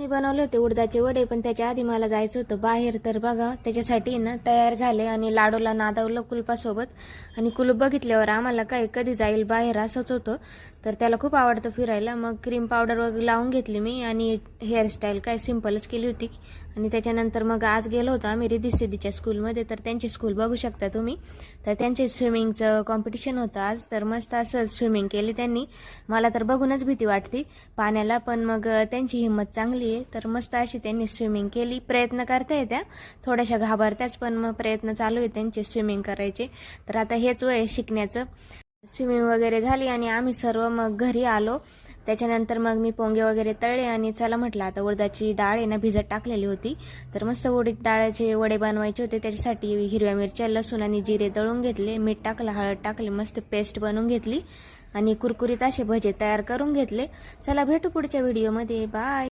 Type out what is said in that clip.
मी बनवले होते उडदाचे वडे पण त्याच्या आधी मला जायचं होतं बाहेर. तर बघा त्याच्यासाठी ना तयार झाले आणि लाडूला नादवलं कुलपासोबत. आणि कुलूप बघितल्यावर आम्हाला काय कधी जाईल बाहेर असंच होतं. तर त्याला खूप आवडतं फिरायला. मग क्रीम पावडर वगैरे लावून घेतली मी आणि हेअरस्टाईल काय सिम्पलच केली होती. आणि त्याच्यानंतर मग आज गेलो होतो आम्ही रिधी सिद्धीच्या स्कूलमध्ये तर त्यांची स्कूल बघू शकता तुम्ही. तर त्यांचे स्विमिंगचं कॉम्पिटिशन होतं आज. तर मस्त असं स्विमिंग केली त्यांनी. मला तर बघूनच भीती वाटते पाण्याला पण मग त्यांची हिंमत चांगली आहे. तर मस्त अशी त्यांनी स्विमिंग केली. प्रयत्न करताय त्या थोड्याशा घाबरत्याच पण मग प्रयत्न चालू आहे त्यांचे स्विमिंग करायचे. तर आता हेच वय शिकण्याचं. स्विमिंग वगैरे झाली आणि आम्ही सर्व मग घरी आलो. त्याच्यानंतर मग मी पोंगे वगैरे तळले आणि चला म्हटलं आता उडदाची डाळ आहे ना भिजत टाकलेली होती. तर मस्त उडीद डाळाचे वडे बनवायचे होते त्याच्यासाठी हिरव्या मिरच्या लसूण आणि जिरे दळून घेतले. मीठ टाकलं हळद टाकले मस्त पेस्ट बनवून घेतली. आणि कुरकुरीत असे भजे तयार करून घेतले. चला भेटू पुढच्या व्हिडिओमध्ये बाय